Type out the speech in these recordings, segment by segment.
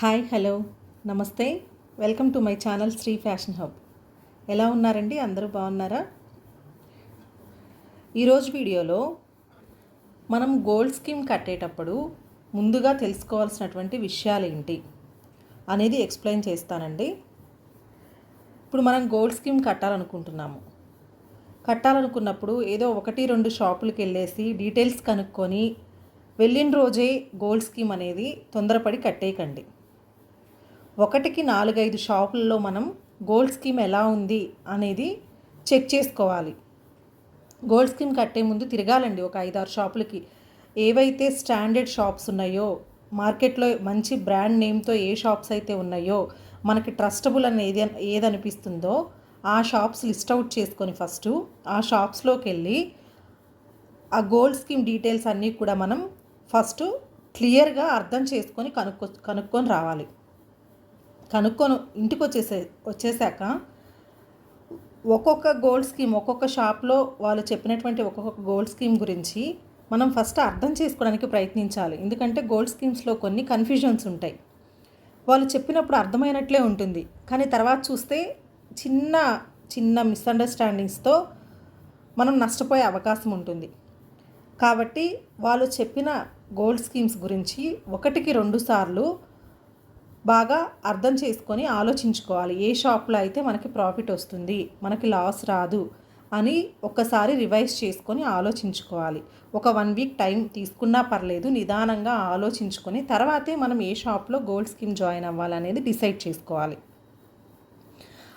Hi hello. నమస్తే. Welcome to my channel Sri fashion hub. ఎలా ఉన్నారండి? అందరూ బాగున్నారా? ఈరోజు వీడియోలో మనం గోల్డ్ స్కీమ్ కట్టేటప్పుడు ముందుగా తెలుసుకోవాల్సినటువంటి విషయాలు ఏంటి అనేది ఎక్స్ప్లెయిన్ చేస్తానండి. ఇప్పుడు మనం గోల్డ్ స్కీమ్ కట్టాలనుకుంటున్నాము. కట్టాలనుకున్నప్పుడు ఏదో ఒకటి రెండు షాపులకు వెళ్ళేసి డీటెయిల్స్ కనుక్కొని వెళ్ళిన రోజే గోల్డ్ స్కీమ్ అనేది తొందరపడి కట్టేయకండి. ఒకటికి నాలుగైదు షాపుల్లో మనం గోల్డ్ స్కీమ్ ఎలా ఉంది అనేది చెక్ చేసుకోవాలి. గోల్డ్ స్కీమ్ కట్టే ముందు తిరగాలండి ఒక ఐదారు షాపులకి. ఏవైతే స్టాండర్డ్ షాప్స్ ఉన్నాయో మార్కెట్లో మంచి బ్రాండ్ నేమ్తో ఏ షాప్స్ అయితే ఉన్నాయో మనకి ట్రస్టబుల్ అని ఏది ఏదనిపిస్తుందో ఆ షాప్స్ లిస్ట్ అవుట్ చేసుకొని ఫస్ట్ ఆ షాప్స్లోకి వెళ్ళి ఆ గోల్డ్ స్కీమ్ డీటెయిల్స్ అన్నీ కూడా మనం ఫస్ట్ క్లియర్గా అర్థం చేసుకొని కనుక్కో కనుక్కొని రావాలి. కనుక్కొని ఇంటికి వచ్చేసే వచ్చేసాక ఒక్కొక్క గోల్డ్ స్కీమ్ ఒక్కొక్క షాప్లో వాళ్ళు చెప్పినటువంటి ఒక్కొక్క గోల్డ్ స్కీమ్ గురించి మనం ఫస్ట్ అర్థం చేసుకోవడానికి ప్రయత్నించాలి. ఎందుకంటే గోల్డ్ స్కీమ్స్లో కొన్ని కన్ఫ్యూజన్స్ ఉంటాయి. వాళ్ళు చెప్పినప్పుడు అర్థమైనట్లే ఉంటుంది. కానీ తర్వాత చూస్తే చిన్న చిన్న మిస్అండర్స్టాండింగ్స్తో మనం నష్టపోయే అవకాశం ఉంటుంది. కాబట్టి వాళ్ళు చెప్పిన గోల్డ్ స్కీమ్స్ గురించి ఒకటికి రెండు సార్లు బాగా అర్థం చేసుకొని ఆలోచించుకోవాలి. ఏ షాప్లో అయితే మనకి ప్రాఫిట్ వస్తుంది మనకి లాస్ రాదు అని ఒకసారి రివైజ్ చేసుకొని ఆలోచించుకోవాలి. ఒక వన్ వీక్ టైం తీసుకున్నా పర్లేదు నిదానంగా ఆలోచించుకొని తర్వాతే మనం ఏ షాప్లో గోల్డ్ స్కీమ్ జాయిన్ అవ్వాలనేది డిసైడ్ చేసుకోవాలి.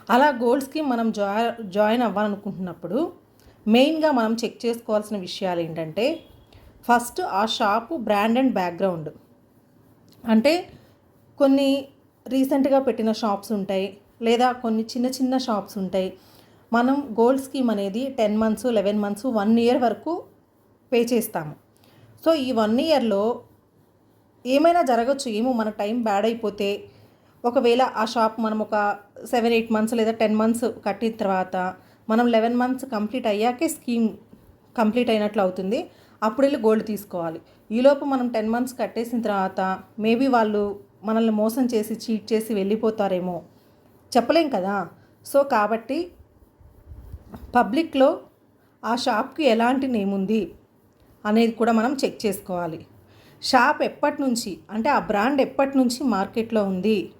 అలా గోల్డ్ స్కీమ్ మనం జాయి జాయిన్ అవ్వాలనుకుంటున్నప్పుడు మెయిన్గా మనం చెక్ చేసుకోవాల్సిన విషయాలు ఏంటంటే ఫస్ట్ ఆ షాపు బ్రాండ్ అండ్ బ్యాక్గ్రౌండ్. అంటే కొన్ని రీసెంట్గా పెట్టిన షాప్స్ ఉంటాయి. లేదా కొన్ని చిన్న చిన్న షాప్స్ ఉంటాయి. మనం గోల్డ్ స్కీమ్ అనేది ten months eleven months one year వరకు పే చేస్తాము. సో ఈ వన్ ఇయర్లో ఏమైనా జరగచ్చు ఏమో మన టైం బ్యాడ్ అయిపోతే ఒకవేళ ఆ షాప్ మనం ఒక సెవెన్ ఎయిట్ మంత్స్ లేదా టెన్ మంత్స్ కట్టిన తర్వాత మనం లెవెన్ మంత్స్ కంప్లీట్ అయ్యాకే స్కీమ్ కంప్లీట్ అయినట్లు అవుతుంది. అప్పుడు వెళ్ళి గోల్డ్ తీసుకోవాలి. ఈలోపు మనం టెన్ మంత్స్ కట్టేసిన తర్వాత మేబీ వాళ్ళు మనల్ని మోసం చేసి చీట్ చేసి వెళ్ళిపోతారేమో. చెప్పలేం కదా. సో కాబట్టి పబ్లిక్లో ఆ షాప్కి ఎలాంటి నేమ్ ఉంది అనేది కూడా మనం చెక్ చేసుకోవాలి. షాప్ ఎప్పటి నుంచి అంటే ఆ బ్రాండ్ ఎప్పటి నుంచి మార్కెట్లో ఉంది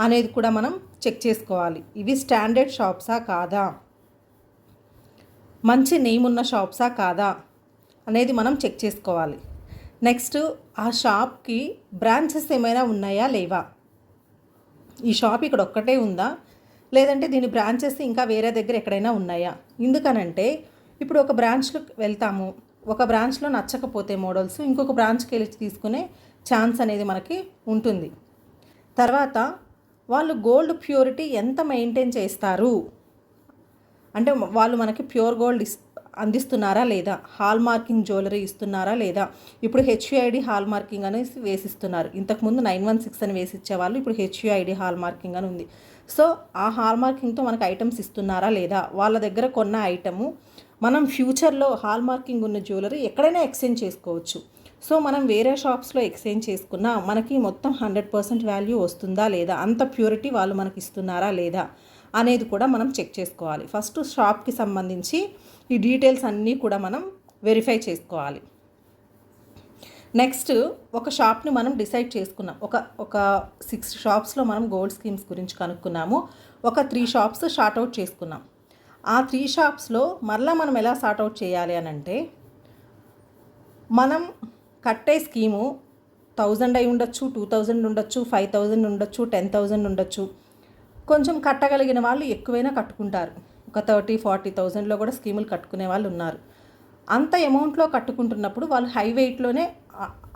అనేది కూడా మనం చెక్ చేసుకోవాలి. ఇవి స్టాండర్డ్ షాప్సా కాదా? మంచి నేమ్ ఉన్న షాప్సా కాదా? అనేది మనం చెక్ చేసుకోవాలి. నెక్స్ట్ ఆ షాప్కి బ్రాంచెస్ ఏమైనా ఉన్నాయా లేవా? ఈ షాప్ ఇక్కడ ఒక్కటే ఉందా? లేదంటే దీని బ్రాంచెస్ ఇంకా వేరే దగ్గర ఎక్కడైనా ఉన్నాయా? ఎందుకనంటే ఇప్పుడు ఒక బ్రాంచ్లో వెళ్తాము. ఒక బ్రాంచ్లో నచ్చకపోతే మోడల్స్ ఇంకొక బ్రాంచ్కి వెళ్ళి తీసుకునే ఛాన్స్ అనేది మనకి ఉంటుంది. తర్వాత వాళ్ళు గోల్డ్ ప్యూరిటీ ఎంత మెయింటైన్ చేస్తారు? అంటే వాళ్ళు మనకి ప్యూర్ గోల్డ్ ఇస్ అందిస్తున్నారా లేదా? హాల్ మార్కింగ్ జ్యువెలరీ ఇస్తున్నారా లేదా? ఇప్పుడు హెచ్యుఐడి హాల్ మార్కింగ్ అనేసి వేసిస్తున్నారు. ఇంతకుముందు నైన్ వన్ సిక్స్ అని వేసి ఇచ్చేవాళ్ళు ఇప్పుడు హెచ్యుఐడి హాల్ మార్కింగ్ అని ఉంది. సో ఆ హాల్ మార్కింగ్తో మనకు ఐటమ్స్ ఇస్తున్నారా లేదా? వాళ్ళ దగ్గర కొన్న ఐటము. మనం ఫ్యూచర్లో హాల్ మార్కింగ్ ఉన్న జ్యువెలరీ ఎక్కడైనా ఎక్స్చేంజ్ చేసుకోవచ్చు. సో మనం వేరే షాప్స్లో ఎక్స్చేంజ్ చేసుకున్నా మనకి మొత్తం హండ్రెడ్ పర్సెంట్ వాల్యూ వస్తుందా లేదా? అంత ప్యూరిటీ వాళ్ళు మనకి ఇస్తున్నారా లేదా? అనేది కూడా మనం చెక్ చేసుకోవాలి. ఫస్ట్ షాప్కి సంబంధించి ఈ డీటెయిల్స్ అన్నీ కూడా మనం వెరిఫై చేసుకోవాలి. నెక్స్ట్ ఒక షాప్ని మనం డిసైడ్ చేసుకున్నాం. ఒక ఒక సిక్స్ షాప్స్లో మనం గోల్డ్ స్కీమ్స్ గురించి కనుక్కున్నాము. ఒక త్రీ షాప్స్ షార్ట్ అవుట్ చేసుకున్నాం. ఆ త్రీ షాప్స్లో మరలా మనం ఎలా షార్ట్ అవుట్ చేయాలి అని అంటే మనం కట్టే స్కీము థౌజండ్ అయి ఉండొచ్చు టూ థౌజండ్ ఉండొచ్చు ఫైవ్ థౌజండ్ ఉండొచ్చు టెన్ థౌజండ్ ఉండొచ్చు. కొంచెం కట్టగలిగిన వాళ్ళు ఎక్కువైనా కట్టుకుంటారు. ఒక థర్టీ ఫార్టీ థౌజండ్లో కూడా స్కీములు కట్టుకునే వాళ్ళు ఉన్నారు. అంత అమౌంట్లో కట్టుకుంటున్నప్పుడు వాళ్ళు హై వెయిట్లోనే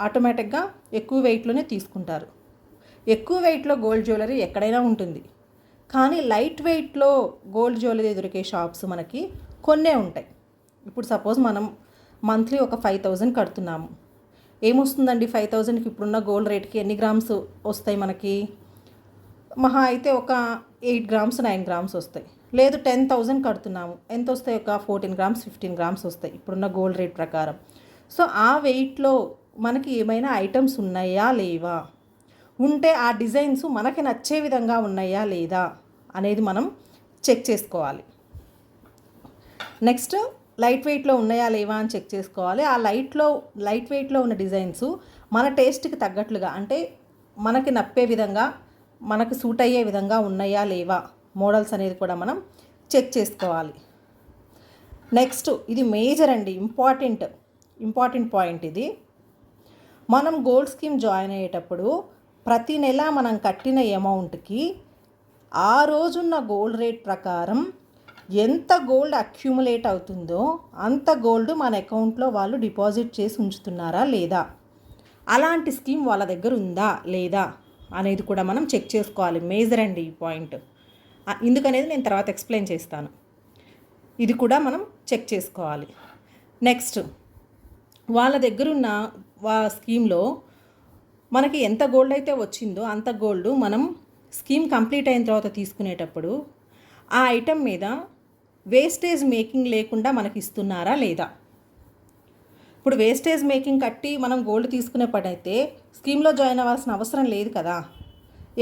ఆటోమేటిక్గా ఎక్కువ వెయిట్లోనే తీసుకుంటారు. ఎక్కువ వెయిట్లో గోల్డ్ జ్యువెలరీ ఎక్కడైనా ఉంటుంది. కానీ లైట్ వెయిట్లో గోల్డ్ జ్యువెలరీ దొరికే షాప్స్ మనకి కొన్నే ఉంటాయి. ఇప్పుడు సపోజ్ మనం మంత్లీ ఒక ఫైవ్ థౌజండ్ కడుతున్నాము. ఏమొస్తుందండి ఫైవ్ థౌజండ్కి ఇప్పుడున్న గోల్డ్ రేట్కి ఎన్ని గ్రామ్స్ వస్తాయి మనకి? మహా అయితే ఒక ఎయిట్ గ్రామ్స్ నైన్ గ్రామ్స్ వస్తాయి. లేదు టెన్ థౌజండ్ కడుతున్నాము. ఎంత వస్తాయి? ఒక ఫోర్టీన్ గ్రామ్స్ ఫిఫ్టీన్ గ్రామ్స్ వస్తాయి. ఇప్పుడున్న గోల్డ్ రేట్ ప్రకారం. సో ఆ వెయిట్లో మనకి ఏమైనా ఐటమ్స్ ఉన్నాయా లేవా? ఉంటే ఆ డిజైన్స్ మనకి నచ్చే విధంగా ఉన్నాయా లేదా అనేది మనం చెక్ చేసుకోవాలి. నెక్స్ట్ లైట్ వెయిట్లో ఉన్నాయా లేవా అని చెక్ చేసుకోవాలి. ఆ లైట్లో లైట్ వెయిట్లో ఉన్న డిజైన్స్ మన టేస్ట్కి తగ్గట్లుగా అంటే మనకి నప్పే విధంగా మనకు సూట్ అయ్యే విధంగా ఉన్నాయా లేవా? మోడల్స్ అనేది కూడా మనం చెక్ చేసుకోవాలి. నెక్స్ట్ ఇది మేజర్ అండి ఇంపార్టెంట్ ఇంపార్టెంట్ పాయింట్ ఇది. మనం గోల్డ్ స్కీమ్ జాయిన్ అయ్యేటప్పుడు ప్రతి నెల మనం కట్టిన అమౌంట్కి ఆ రోజున్న గోల్డ్ రేట్ ప్రకారం ఎంత గోల్డ్ అక్యూములేట్ అవుతుందో అంత గోల్డ్ మన అకౌంట్లో వాళ్ళు డిపాజిట్ చేసి ఉంచుతున్నారా లేదా? అలాంటి స్కీమ్ వాళ్ళ దగ్గర ఉందా లేదా? అనేది కూడా మనం చెక్ చేసుకోవాలి. మేజర్ అండి ఈ పాయింట్. ఎందుకనేది నేను తర్వాత ఎక్స్ప్లెయిన్ చేస్తాను. ఇది కూడా మనం చెక్ చేసుకోవాలి. నెక్స్ట్ వాళ్ళ దగ్గరున్న వా స్కీమ్లో మనకి ఎంత గోల్డ్ అయితే వచ్చిందో అంత గోల్డ్ మనం స్కీమ్ కంప్లీట్ అయిన తర్వాత తీసుకునేటప్పుడు ఆ ఐటెం మీద వేస్టేజ్ మేకింగ్ లేకుండా మనకి ఇస్తున్నారా లేదా? ఇప్పుడు వేస్టేజ్ మేకింగ్ కట్టి మనం గోల్డ్ తీసుకునే పని అయితే స్కీమ్లో జాయిన్ అవ్వాల్సిన అవసరం లేదు కదా.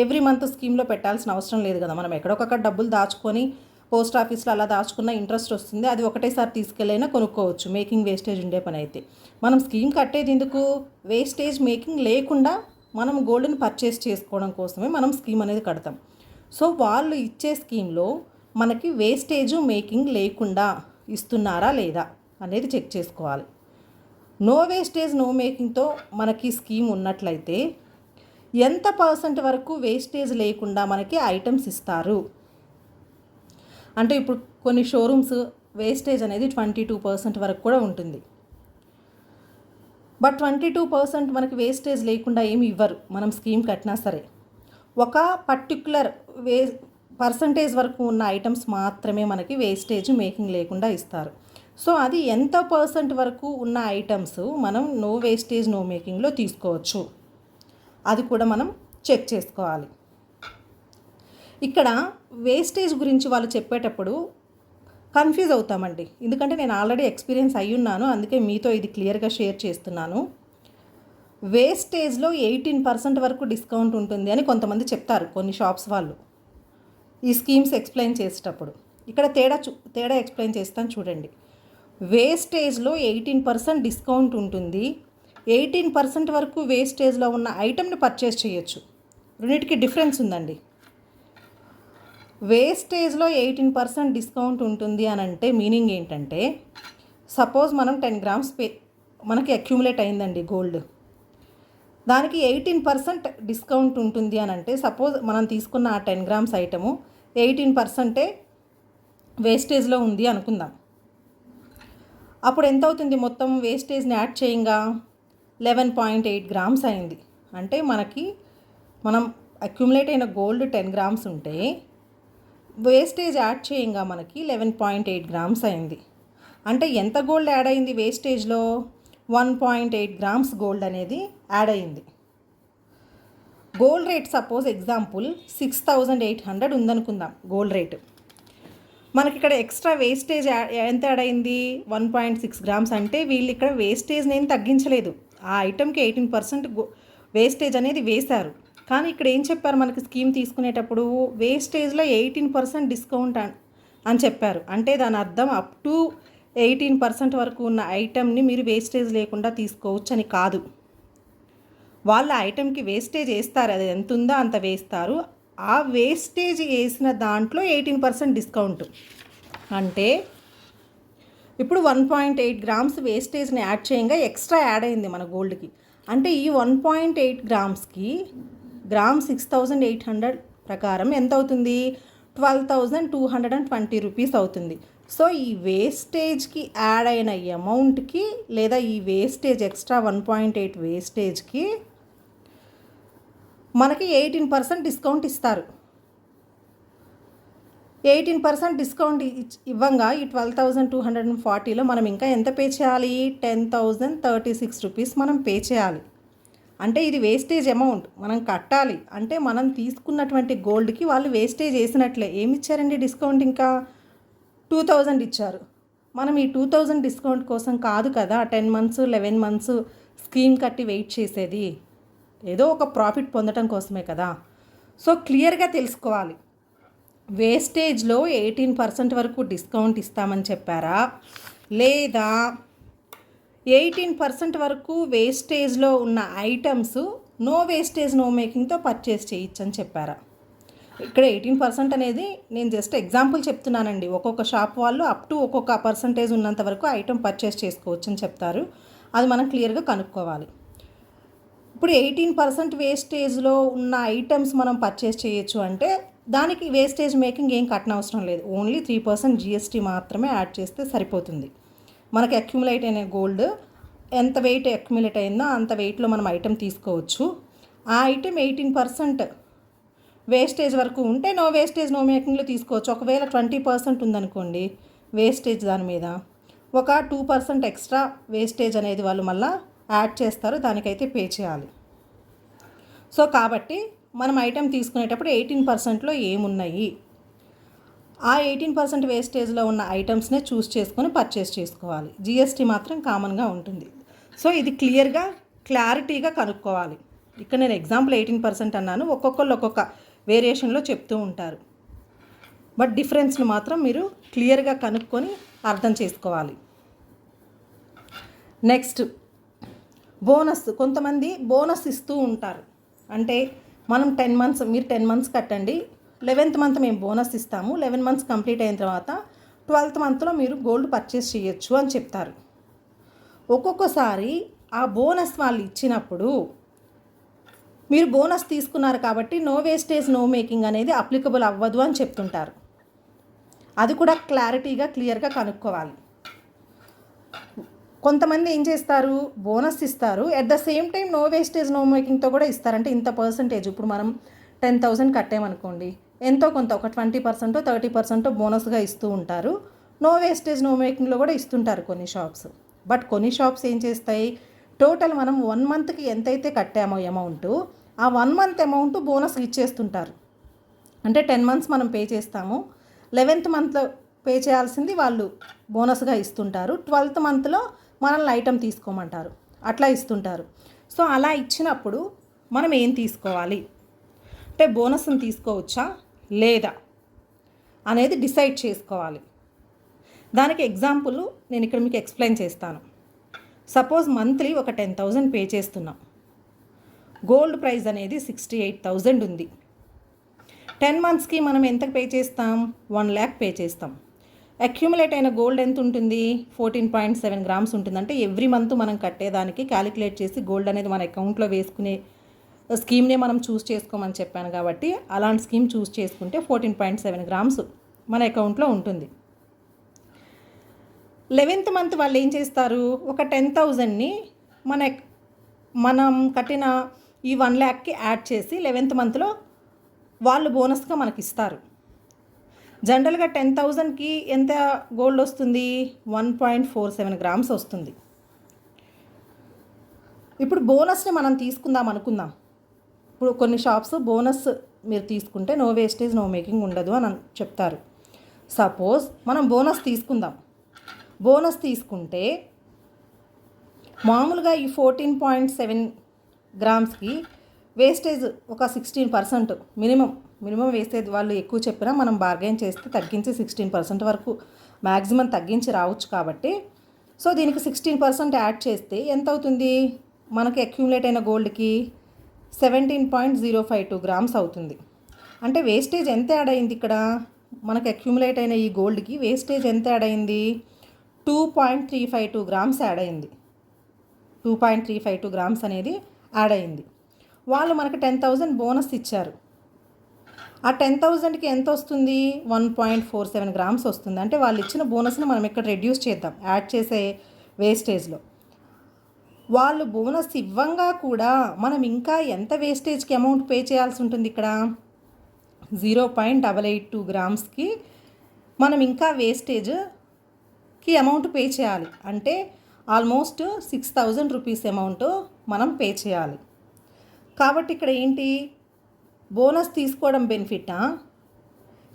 ఎవ్రీ మంత్ స్కీమ్లో పెట్టాల్సిన అవసరం లేదు కదా. మనం ఎక్కడొకక్కడ డబ్బులు దాచుకొని పోస్ట్ ఆఫీస్లో అలా దాచుకున్న ఇంట్రెస్ట్ వస్తుంది. అది ఒకటేసారి తీసుకెళ్ళైనా కొనుక్కోవచ్చు. మేకింగ్ వేస్టేజ్ ఉండే పని అయితే మనం స్కీమ్ కట్టేది ఎందుకు? వేస్టేజ్ మేకింగ్ లేకుండా మనం గోల్డ్ని పర్చేస్ చేసుకోవడం కోసమే మనం స్కీమ్ అనేది కడతాం. సో వాళ్ళు ఇచ్చే స్కీమ్లో మనకి వేస్టేజ్ మేకింగ్ లేకుండా ఇస్తున్నారా లేదా అనేది చెక్ చేసుకోవాలి. నో వేస్టేజ్ నో మేకింగ్తో మనకి స్కీమ్ ఉన్నట్లయితే ఎంత పర్సెంట్ వరకు వేస్టేజ్ లేకుండా మనకి ఐటమ్స్ ఇస్తారు? అంటే ఇప్పుడు కొన్ని షోరూమ్స్ వేస్టేజ్ అనేది ట్వంటీ టూ పర్సెంట్ వరకు కూడా ఉంటుంది. బట్ ట్వంటీ టూ పర్సెంట్ మనకి వేస్టేజ్ లేకుండా ఏమి ఇవ్వరు. మనం స్కీమ్ కట్టినా సరే. ఒక పర్టిక్యులర్ వే పర్సంటేజ్ వరకు ఉన్న ఐటమ్స్ మాత్రమే మనకి వేస్టేజ్ మేకింగ్ లేకుండా ఇస్తారు. సో అది ఎంత పర్సెంట్ వరకు ఉన్న ఐటమ్స్ మనం నో వేస్టేజ్ నో మేకింగ్లో తీసుకోవచ్చు? అది కూడా మనం చెక్ చేసుకోవాలి. ఇక్కడ వేస్టేజ్ గురించి వాళ్ళు చెప్పేటప్పుడు కన్ఫ్యూజ్ అవుతామండి. ఎందుకంటే నేను ఆల్రెడీ ఎక్స్పీరియన్స్ అయి ఉన్నాను అందుకే మీతో ఇది క్లియర్గా షేర్ చేస్తున్నాను. వేస్టేజ్లో ఎయిటీన్ పర్సెంట్ వరకు డిస్కౌంట్ ఉంటుంది అని కొంతమంది చెప్తారు కొన్ని షాప్స్ వాళ్ళు. ఈ స్కీమ్స్ ఎక్స్ప్లెయిన్ చేసేటప్పుడు. ఇక్కడ తేడా చూ తేడా ఎక్స్ప్లెయిన్ చేస్తాను చూడండి. వేస్టేజ్లో ఎయిటీన్ పర్సెంట్ డిస్కౌంట్ ఉంటుంది. ఎయిటీన్ పర్సెంట్ వరకు వేస్టేజ్లో ఉన్న ఐటెంని పర్చేస్ చేయొచ్చు. రెండింటికి డిఫరెన్స్ ఉందండి. వేస్టేజ్లో ఎయిటీన్ పర్సెంట్ డిస్కౌంట్ ఉంటుంది అని అంటే మీనింగ్ ఏంటంటే సపోజ్ మనం టెన్ గ్రామ్స్ పే మనకి అక్యూములేట్ అయిందండి గోల్డ్. దానికి ఎయిటీన్ పర్సెంట్ డిస్కౌంట్ ఉంటుంది అని అంటే సపోజ్ మనం తీసుకున్న ఆ టెన్ గ్రామ్స్ ఐటము ఎయిటీన్ పర్సెంటే వేస్టేజ్లో ఉంది అనుకుందాం. అప్పుడు ఎంత అవుతుంది మొత్తం వేస్టేజ్ని యాడ్ చేయంగా? లెవెన్ పాయింట్ ఎయిట్ గ్రామ్స్ అయింది. అంటే మనకి మనం అక్యుములేట్ అయిన గోల్డ్ టెన్ గ్రామ్స్ ఉంటే వేస్టేజ్ యాడ్ చేయంగా మనకి లెవెన్ పాయింట్ ఎయిట్ గ్రామ్స్ అయింది. అంటే ఎంత గోల్డ్ యాడ్ అయింది వేస్టేజ్లో one point eight grams gold అనేది యాడ్ అయింది. Gold rate suppose example six thousand eight hundred ఉందనుకుందాం గోల్డ్ రేట్ మనకి ఇక్కడ ఎక్స్ట్రా వేస్టేజ్ ఎంత యాడ్ అయింది? వన్ పాయింట్ సిక్స్ గ్రామ్స్ అంటే వీళ్ళు ఇక్కడ వేస్టేజ్ నేను తగ్గించలేదు. ఆ ఐటెంకి ఎయిటీన్ పర్సెంట్ వేస్టేజ్ అనేది వేశారు. కానీ ఇక్కడ ఏం చెప్పారు? మనకి స్కీమ్ తీసుకునేటప్పుడు వేస్టేజ్లో ఎయిటీన్ పర్సెంట్ డిస్కౌంట్ అని చెప్పారు. అంటే దాని అర్థం అప్ టు ఎయిటీన్ పర్సెంట్ వరకు ఉన్న ఐటెంని మీరు వేస్టేజ్ లేకుండా తీసుకోవచ్చు అని కాదు. వాళ్ళ ఐటెంకి వేస్టేజ్ వేస్తారు. అది ఎంత ఉందో అంత వేస్తారు. ఆ వేస్టేజ్ వేసిన దాంట్లో ఎయిటీన్ పర్సెంట్ డిస్కౌంట్. అంటే ఇప్పుడు వన్ పాయింట్ ఎయిట్ గ్రామ్స్ వేస్టేజ్ని యాడ్ చేయంగా ఎక్స్ట్రా యాడ్ అయింది మన గోల్డ్కి. అంటే ఈ one point eight గ్రామ్స్కి gram six thousand eight hundred ప్రకారం ఎంత అవుతుంది? Twelve thousand two hundred and twenty rupees అవుతుంది. సో ఈ వేస్టేజ్కి యాడ్ అయిన అమౌంట్కి లేదా ఈ wastage extra one point eight వేస్టేజ్కి మనకి ఎయిటీన్ పర్సెంట్ డిస్కౌంట్ ఇస్తారు. ఎయిటీన్ పర్సెంట్ డిస్కౌంట్ ఇవ్వంగా ఈ twelve thousand two hundred and ఫార్టీలో మనం ఇంకా ఎంత పే చేయాలి? Ten thousand thirty six rupees మనం పే చేయాలి. అంటే ఇది వేస్టేజ్ అమౌంట్. మనం కట్టాలి. అంటే మనం తీసుకున్నటువంటి గోల్డ్కి వాళ్ళు వేస్టేజ్ వేసినట్లే ఏమి ఇచ్చారండి డిస్కౌంట్ ఇంకా? టూ థౌజండ్ ఇచ్చారు. మనం ఈ టూ థౌజండ్ డిస్కౌంట్ కోసం కాదు కదా ten months eleven months scheme కట్టి వెయిట్ చేసేది. ఏదో ఒక ప్రాఫిట్ పొందడం కోసమే కదా. సో క్లియర్గా తెలుసుకోవాలి. వేస్టేజ్లో ఎయిటీన్ పర్సెంట్ వరకు డిస్కౌంట్ ఇస్తామని చెప్పారా? లేదా ఎయిటీన్ పర్సెంట్ వరకు వేస్టేజ్లో ఉన్న ఐటమ్స్ నో వేస్టేజ్ నో మేకింగ్తో పర్చేస్ చేయొచ్చని చెప్పారా? ఇక్కడ ఎయిటీన్ పర్సెంట్ అనేది నేను జస్ట్ ఎగ్జాంపుల్ చెప్తున్నానండి. ఒక్కొక్క షాప్ వాళ్ళు అప్ టు ఒక్కొక్క పర్సంటేజ్ ఉన్నంత వరకు ఐటమ్ పర్చేస్ చేసుకోవచ్చని చెప్తారు. అది మనం క్లియర్గా కనుక్కోవాలి. ఇప్పుడు ఎయిటీన్ పర్సెంట్ వేస్టేజ్లో ఉన్న ఐటమ్స్ మనం పర్చేస్ చేయొచ్చు అంటే దానికి వేస్టేజ్ మేకింగ్ ఏం కట్టనవసరం లేదు. ఓన్లీ త్రీ పర్సెంట్ జిఎస్టీ మాత్రమే యాడ్ చేస్తే సరిపోతుంది. మనకి అక్యుములేట్ అయిన గోల్డ్ ఎంత వెయిట్ అక్యుములేట్ అయిందో అంత వెయిట్లో మనం ఐటెం తీసుకోవచ్చు. ఆ ఐటెం ఎయిటీన్ పర్సెంట్ వేస్టేజ్ వరకు ఉంటే నో వేస్టేజ్ నో మేకింగ్లో తీసుకోవచ్చు. ఒకవేళ ట్వంటీ పర్సెంట్ ఉందనుకోండి వేస్టేజ్ దాని మీద. ఒక టూ పర్సెంట్ ఎక్స్ట్రా వేస్టేజ్ అనేది వాళ్ళు మళ్ళీ యాడ్ చేస్తారు దానికైతే పే చేయాలి. సో కాబట్టి మనం ఐటెం తీసుకునేటప్పుడు ఎయిటీన్ పర్సెంట్లో ఏమున్నాయి? ఆ ఎయిటీన్ పర్సెంట్ వేస్టేజ్లో ఉన్న ఐటమ్స్నే చూస్ చేసుకొని పర్చేస్ చేసుకోవాలి. జిఎస్టీ మాత్రం కామన్గా ఉంటుంది. సో ఇది క్లియర్గా క్లారిటీగా కనుక్కోవాలి. ఇక్కడ నేను ఎగ్జాంపుల్ ఎయిటీన్ పర్సెంట్ అన్నాను. ఒక్కొక్కళ్ళు ఒక్కొక్క వేరియేషన్లో చెప్తూ ఉంటారు. బట్ డిఫరెన్స్ని మాత్రం మీరు క్లియర్గా కనుక్కొని అర్థం చేసుకోవాలి. నెక్స్ట్ బోనస్ కొంతమంది బోనస్ ఇస్తూ ఉంటారు. అంటే మనం టెన్ మంత్స్ మీరు టెన్ మంత్స్ కట్టండి. లెవెన్త్ మంత్ మేము బోనస్ ఇస్తాము. లెవెన్ మంత్స్ కంప్లీట్ అయిన తర్వాత ట్వెల్త్ మంత్లో మీరు గోల్డ్ పర్చేస్ చేయొచ్చు అని చెప్తారు. ఒక్కొక్కసారి ఆ బోనస్ వాళ్ళు ఇచ్చినప్పుడు మీరు బోనస్ తీసుకున్నారు కాబట్టి నో వేస్టేజ్ నో మేకింగ్ అనేది అప్లికబుల్ అవ్వదు అని చెప్తుంటారు. అది కూడా క్లారిటీగా క్లియర్గా కనుక్కోవాలి. కొంతమంది ఏం చేస్తారు? బోనస్ ఇస్తారు. At the same time no wastage no మేకింగ్తో కూడా ఇస్తారంటే ఇంత పర్సంటేజ్ ఇప్పుడు మనం టెన్ థౌసండ్ కట్టామనుకోండి ఎంతో కొంత ఒక ట్వంటీ పర్సెంట్ థర్టీ పర్సెంట్ బోనస్గా ఇస్తూ ఉంటారు. నో వేస్టేజ్ నో మేకింగ్లో కూడా ఇస్తుంటారు కొన్ని షాప్స్ బట్ కొన్ని షాప్స్ ఏం చేస్తాయి? టోటల్ మనం వన్ మంత్కి ఎంతైతే కట్టామో అమౌంట్ ఆ వన్ మంత్ అమౌంట్ బోనస్ ఇచ్చేస్తుంటారు. అంటే టెన్ మంత్స్ మనం పే చేస్తాము. లెవెన్త్ మంత్లో పే చేయాల్సింది వాళ్ళు బోనస్గా ఇస్తుంటారు. ట్వెల్త్ మంత్లో మనల్ని ఐటమ్ తీసుకోమంటారు. అట్లా ఇస్తుంటారు. సో అలా ఇచ్చినప్పుడు మనం ఏం తీసుకోవాలి? అంటే బోనస్ని తీసుకోవచ్చా? లేదా? అనేది డిసైడ్ చేసుకోవాలి. దానికి ఎగ్జాంపుల్ నేను ఇక్కడ మీకు ఎక్స్ప్లెయిన్ చేస్తాను. సపోజ్ మంత్లీ ఒక టెన్ థౌజండ్ పే చేస్తున్నాం. గోల్డ్ ప్రైస్ అనేది సిక్స్టీ ఎయిట్ థౌజండ్ ఉంది. టెన్ మంత్స్కి మనం ఎంత పే చేస్తాం? వన్ ల్యాక్ పే చేస్తాం. అక్యూములేట్ అయిన గోల్డ్ ఎంత ఉంటుంది? ఫోర్టీన్ పాయింట్ సెవెన్ గ్రామ్స్ ఉంటుంది. అంటే ఎవ్రీ మంత్ మనం కట్టేదానికి క్యాలిక్యులేట్ చేసి గోల్డ్ అనేది మన అకౌంట్లో వేసుకునే స్కీమ్నే మనం చూస్ చేసుకోమని చెప్పాను కాబట్టి అలాంటి స్కీమ్ చూస్ చేసుకుంటే ఫోర్టీన్ పాయింట్ సెవెన్ గ్రామ్స్ మన అకౌంట్లో ఉంటుంది. లెవెన్త్ మంత్ వాళ్ళు ఏం చేస్తారు? ఒక టెన్ థౌజండ్ని మన మనం కట్టిన ఈ వన్ ల్యాక్కి యాడ్ చేసి లెవెన్త్ మంత్లో వాళ్ళు బోనస్గా మనకి ఇస్తారు. జనరల్గా టెన్ థౌజండ్కి ఎంత గోల్డ్ వస్తుంది? One point four seven grams వస్తుంది. ఇప్పుడు బోనస్ని మనం తీసుకుందాం అనుకుందాం. ఇప్పుడు కొన్ని షాప్స్ బోనస్ మీరు తీసుకుంటే నో వేస్టేజ్ నో మేకింగ్ ఉండదు అని చెప్తారు. సపోజ్ మనం బోనస్ తీసుకుందాం. బోనస్ తీసుకుంటే మామూలుగా ఈ ఫోర్టీన్ పాయింట్ సెవెన్ గ్రామ్స్కి వేస్టేజ్ ఒక సిక్స్టీన్ పర్సెంట్ మినిమం మినిమం వేస్తే వాళ్ళు ఎక్కువ చెప్పినా మనం బార్గెన్ చేస్తే తగ్గించి సిక్స్టీన్ పర్సెంట్ వరకు మ్యాక్సిమం తగ్గించి రావచ్చు కాబట్టి. సో దీనికి సిక్స్టీన్ పర్సెంట్ యాడ్ చేస్తే ఎంత అవుతుంది? మనకి అక్యూములేట్ అయిన గోల్డ్కి seventeen point zero five two grams అవుతుంది. అంటే వేస్టేజ్ ఎంత యాడ్ అయింది ఇక్కడ? మనకి అక్యూములేట్ అయిన ఈ గోల్డ్కి వేస్టేజ్ ఎంత యాడ్ అయింది? Two point three five two grams add అయింది. Two point three five two grams అనేది యాడ్ అయింది. వాళ్ళు మనకి టెన్ థౌజండ్ బోనస్ ఇచ్చారు. ఆ టెన్ థౌజండ్కి ఎంత వస్తుంది? One point four seven grams వస్తుంది. అంటే వాళ్ళు ఇచ్చిన బోనస్ని మనం ఇక్కడ రెడ్యూస్ చేద్దాం. యాడ్ చేసే వేస్టేజ్లో వాళ్ళు బోనస్ ఇవ్వంగా కూడా మనం ఇంకా ఎంత వేస్టేజ్కి అమౌంట్ పే చేయాల్సి ఉంటుంది ఇక్కడ? Zero point double eight two గ్రామ్స్కి మనం ఇంకా వేస్టేజ్కి అమౌంట్ పే చేయాలి. అంటే almost six thousand rupees amount మనం పే చేయాలి. కాబట్టి ఇక్కడ ఏంటి? బోనస్ తీసుకోవడం బెనిఫిటా?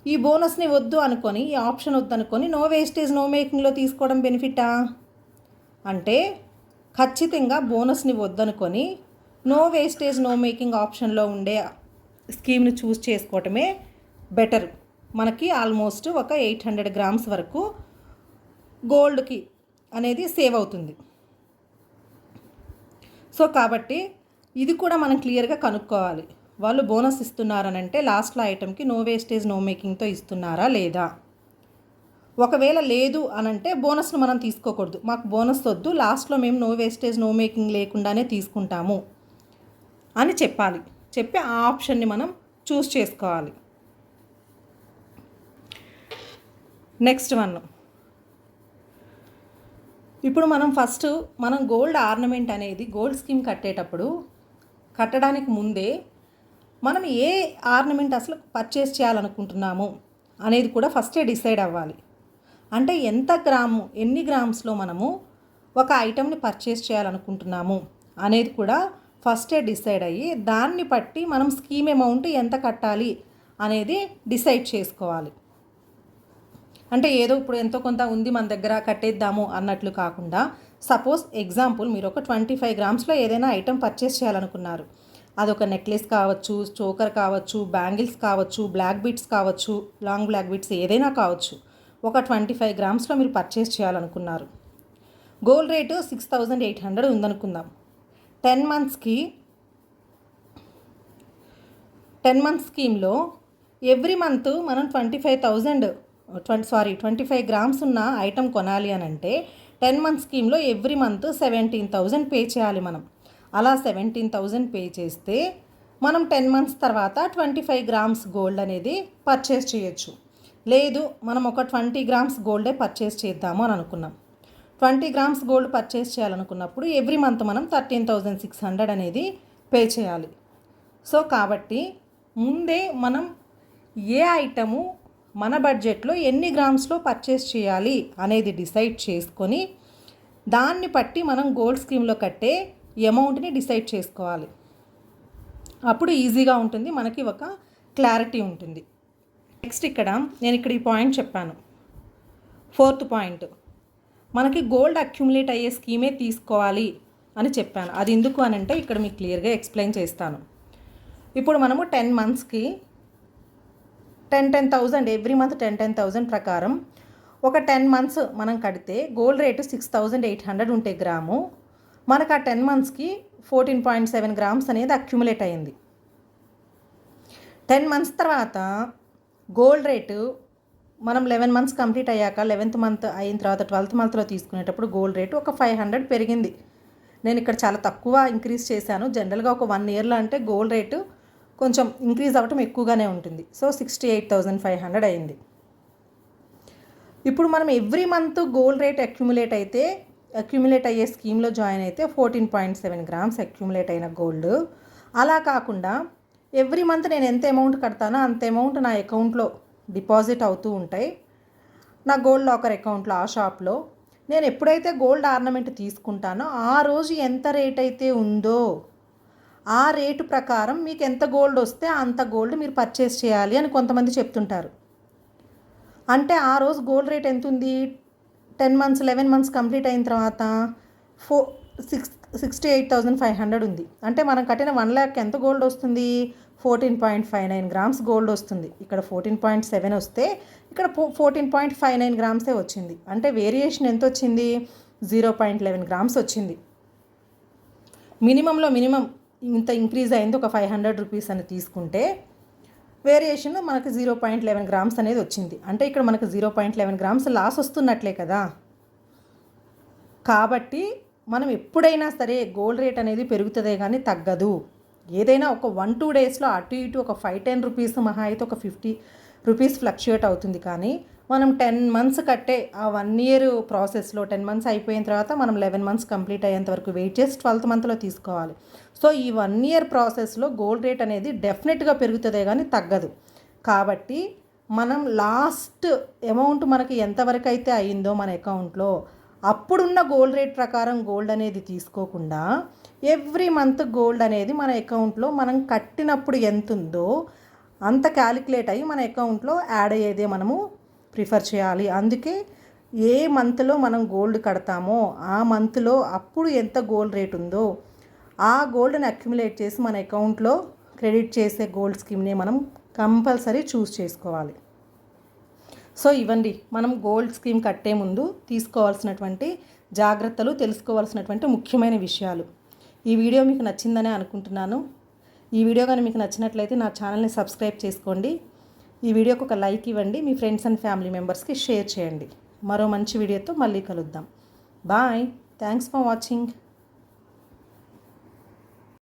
ఈ బోనస్ని వద్దు అనుకొని ఈ ఆప్షన్ వద్దు అనుకొని నో వేస్టేజ్ నో మేకింగ్లో తీసుకోవడం బెనిఫిటా? అంటే ఖచ్చితంగా బోనస్ని వద్దనుకొని నో వేస్టేజ్ నో మేకింగ్ ఆప్షన్లో ఉండే స్కీమ్ని చూస్ చేసుకోవటమే బెటర్. మనకి ఆల్మోస్ట్ ఒక ఎయిట్ హండ్రెడ్ గ్రామ్స్ వరకు గోల్డ్కి అనేది సేవ్ అవుతుంది. సో కాబట్టి ఇది కూడా మనం క్లియర్గా కనుక్కోవాలి. వాళ్ళు బోనస్ ఇస్తున్నారనంటే లాస్ట్లో ఐటెంకి నో వేస్టేజ్ నో మేకింగ్తో ఇస్తున్నారా లేదా? ఒకవేళ లేదు అనంటే బోనస్ను మనం తీసుకోకూడదు. మాకు బోనస్ వద్దు లాస్ట్లో మేము నో వేస్టేజ్ నో మేకింగ్ లేకుండానే తీసుకుంటాము అని చెప్పాలి. చెప్పి ఆ ఆప్షన్ని మనం చూస్ చేసుకోవాలి. Next one. ఇప్పుడు మనం ఫస్ట్ మనం గోల్డ్ ఆర్నమెంట్ అనేది గోల్డ్ స్కీమ్ కట్టేటప్పుడు కట్టడానికి ముందే మనం ఏ ఆర్నమెంట్ అసలు పర్చేస్ చేయాలనుకుంటున్నాము అనేది కూడా ఫస్టే డిసైడ్ అవ్వాలి. అంటే ఎంత గ్రాము ఎన్ని గ్రామ్స్లో మనము ఒక ఐటెంని పర్చేస్ చేయాలనుకుంటున్నాము అనేది కూడా ఫస్టే డిసైడ్ అయ్యి దాన్ని బట్టి మనం స్కీమ్ అమౌంట్ ఎంత కట్టాలి అనేది డిసైడ్ చేసుకోవాలి. అంటే ఏదో ఇప్పుడు ఎంతో కొంత ఉంది మన దగ్గర కట్టేద్దాము అన్నట్లు కాకుండా సపోజ్ ఎగ్జాంపుల్ మీరు ఒక ట్వంటీ ఫైవ్ గ్రామ్స్లో ఏదైనా ఐటెం పర్చేస్ చేయాలనుకున్నారు. అదొక నెక్లెస్ కావచ్చు చోకర్ కావచ్చు బ్యాంగిల్స్ కావచ్చు బ్లాక్ బీట్స్ కావచ్చు లాంగ్ బ్లాక్ బీట్స్ ఏదైనా కావచ్చు. ఒక ట్వంటీ ఫైవ్ గ్రామ్స్లో మీరు పర్చేస్ చేయాలనుకున్నారు. Gold rate six thousand eight hundred ఉందనుకుందాం. టెన్ మంత్స్కి టెన్ మంత్స్ స్కీమ్లో ఎవ్రీ మంత్ మనం twenty five thousand twenty sorry twenty five grams ఉన్న ఐటెం కొనాలి అని అంటే టెన్ మంత్ స్కీమ్లో every month seventeen thousand pay చేయాలి మనం. అలా సెవెంటీన్ థౌజండ్ పే చేస్తే మనం టెన్ మంత్స్ తర్వాత ట్వంటీ ఫైవ్ గ్రామ్స్ గోల్డ్ అనేది పర్చేస్ చేయొచ్చు. లేదు మనం ఒక ట్వంటీ గ్రామ్స్ గోల్డే పర్చేస్ చేద్దాము అని అనుకున్నాం. ట్వంటీ గ్రామ్స్ గోల్డ్ పర్చేస్ చేయాలనుకున్నప్పుడు ఎవ్రీ మంత్ మనం థర్టీన్ థౌజండ్ సిక్స్ హండ్రెడ్ అనేది పే చేయాలి. సో కాబట్టి ముందే మనం ఏ ఐటము మన బడ్జెట్లో ఎన్ని గ్రామ్స్లో పర్చేస్ చేయాలి అనేది డిసైడ్ చేసుకొని దాన్ని బట్టి మనం గోల్డ్ స్కీమ్లో కట్టే అమౌంట్ని డిసైడ్ చేసుకోవాలి. అప్పుడు ఈజీగా ఉంటుంది మనకి ఒక క్లారిటీ ఉంటుంది. నెక్స్ట్ ఇక్కడ నేను ఇక్కడ ఈ పాయింట్ చెప్పాను. ఫోర్త్ పాయింట్ మనకి గోల్డ్ అక్యుములేట్ అయ్యే స్కీమే తీసుకోవాలి అని చెప్పాను. అది ఎందుకు అని అంటే ఇక్కడ మీకు క్లియర్గా ఎక్స్ప్లెయిన్ చేస్తాను. ఇప్పుడు మనము టెన్ మంత్స్కి ten ten thousand every month ten ten thousand ప్రకారం ఒక టెన్ మంత్స్ మనం కడితే gold rate six thousand eight hundred ఉంటే గ్రాము మనకు ఆ టెన్ మంత్స్కి ఫోర్టీన్ పాయింట్ సెవెన్ గ్రామ్స్ అనేది అక్యుములేట్ అయింది టెన్ మంత్స్ తర్వాత గోల్డ్ రేటు మనం లెవెన్ మంత్స్ కంప్లీట్ అయ్యాక లెవెన్త్ మంత్ అయిన తర్వాత ట్వెల్త్ మంత్లో తీసుకునేటప్పుడు గోల్డ్ రేటు ఒక ఫైవ్ హండ్రెడ్ పెరిగింది. నేను ఇక్కడ చాలా తక్కువ ఇంక్రీజ్ చేశాను. జనరల్గా ఒక వన్ ఇయర్లో అంటే గోల్డ్ రేటు కొంచెం ఇంక్రీజ్ అవ్వటం ఎక్కువగానే ఉంటుంది. So sixty eight thousand five hundred అయింది ఇప్పుడు మనం every month gold rate accumulate అయితే అక్యుములేట్ అయ్యే స్కీమ్లో జాయిన్ అయితే fourteen point seven grams accumulate అయిన గోల్డ్ అలా కాకుండా ఎవ్రీ మంత్ నేను ఎంత అమౌంట్ కడతానో అంత అమౌంట్ నా అకౌంట్లో డిపాజిట్ అవుతూ ఉంటాయి. నా గోల్డ్ లాకర్ అకౌంట్లో ఆ షాప్లో నేను ఎప్పుడైతే గోల్డ్ ఆర్నమెంట్ తీసుకుంటానో ఆ రోజు ఎంత రేట్ అయితే ఉందో ఆ రేటు ప్రకారం మీకు ఎంత గోల్డ్ వస్తే అంత గోల్డ్ మీరు పర్చేస్ చేయాలి అని కొంతమంది చెప్తుంటారు. అంటే ఆ రోజు గోల్డ్ రేట్ ఎంత ఉంది? Ten months eleven months complete అయిన తర్వాత four six sixty eight thousand five hundred ఉంది. అంటే మనం కట్టిన వన్ ల్యాక్ ఎంత గోల్డ్ వస్తుంది? Fourteen point five nine grams gold వస్తుంది. ఇక్కడ ఫోర్టీన్ పాయింట్ సెవెన్ వస్తే ఇక్కడ ఫోర్టీన్ పాయింట్ ఫైవ్ నైన్ గ్రామ్సే వచ్చింది. అంటే వేరియేషన్ ఎంత వచ్చింది? జీరో పాయింట్ లెవెన్ గ్రామ్స్ వచ్చింది. మినిమంలో మినిమం ఇంత ఇంక్రీజ్ అయింది ఒక ఫైవ్ హండ్రెడ్ రూపీస్ అని తీసుకుంటే వేరియేషన్ మనకు జీరో పాయింట్ లెవెన్ గ్రామ్స్ అనేది వచ్చింది. అంటే ఇక్కడ మనకు zero point eleven grams loss వస్తున్నట్లే కదా. కాబట్టి మనం ఎప్పుడైనా సరే గోల్డ్ రేట్ అనేది పెరుగుతుందే కానీ తగ్గదు. ఏదైనా ఒక వన్ టూ డేస్లో అటు ఇటు ఒక ఫైవ్ టెన్ రూపీస్ మహా అయితే ఒక ఫిఫ్టీ రూపీస్ ఫ్లక్చుయేట్ అవుతుంది కానీ మనం టెన్ మంత్స్ కట్టే ఆ వన్ ఇయర్ ప్రాసెస్లో టెన్ మంత్స్ అయిపోయిన తర్వాత మనం లెవెన్ మంత్స్ కంప్లీట్ అయ్యేంత వరకు వెయిట్ చేసి ట్వెల్త్ మంత్లో తీసుకోవాలి. సో ఈ వన్ ఇయర్ ప్రాసెస్లో గోల్డ్ రేట్ అనేది డెఫినెట్గా పెరుగుతుందే కానీ తగ్గదు. కాబట్టి మనం లాస్ట్ అమౌంట్ మనకి ఎంతవరకు అయితే అయిందో మన అకౌంట్లో అప్పుడున్న గోల్డ్ రేట్ ప్రకారం గోల్డ్ అనేది తీసుకోకుండా ఎవ్రీ మంత్ గోల్డ్ అనేది మన అకౌంట్లో మనం కట్టినప్పుడు ఎంత ఉందో అంత క్యాలిక్యులేట్ అయ్యి మన అకౌంట్లో యాడ్ అయ్యేదే మనము ప్రిఫర్ చేయాలి. అందుకే ఏ మంత్లో మనం గోల్డ్ కడతామో ఆ మంత్లో అప్పుడు ఎంత గోల్డ్ రేట్ ఉందో ఆ గోల్డ్ని అక్యుములేట్ చేసి మన అకౌంట్లో క్రెడిట్ చేసే గోల్డ్ స్కీమ్ని మనం కంపల్సరీ చూస్ చేసుకోవాలి. సో ఇవ్వండి. మనం గోల్డ్ స్కీమ్ కట్టే ముందు తీసుకోవాల్సినటువంటి జాగ్రత్తలు తెలుసుకోవాల్సినటువంటి ముఖ్యమైన విషయాలు. ఈ వీడియో మీకు నచ్చిందనే అనుకుంటున్నాను. ఈ వీడియో కానీ మీకు నచ్చినట్లయితే నా ఛానల్ని సబ్స్క్రైబ్ చేసుకోండి. ఈ వీడియోకి ఒక లైక్ ఇవ్వండి మీ ఫ్రెండ్స్ అండ్ ఫ్యామిలీ మెంబర్స్కి షేర్ చేయండి. మరో మంచి వీడియోతో మళ్ళీ కలుద్దాం. బాయ్. Thanks for watching.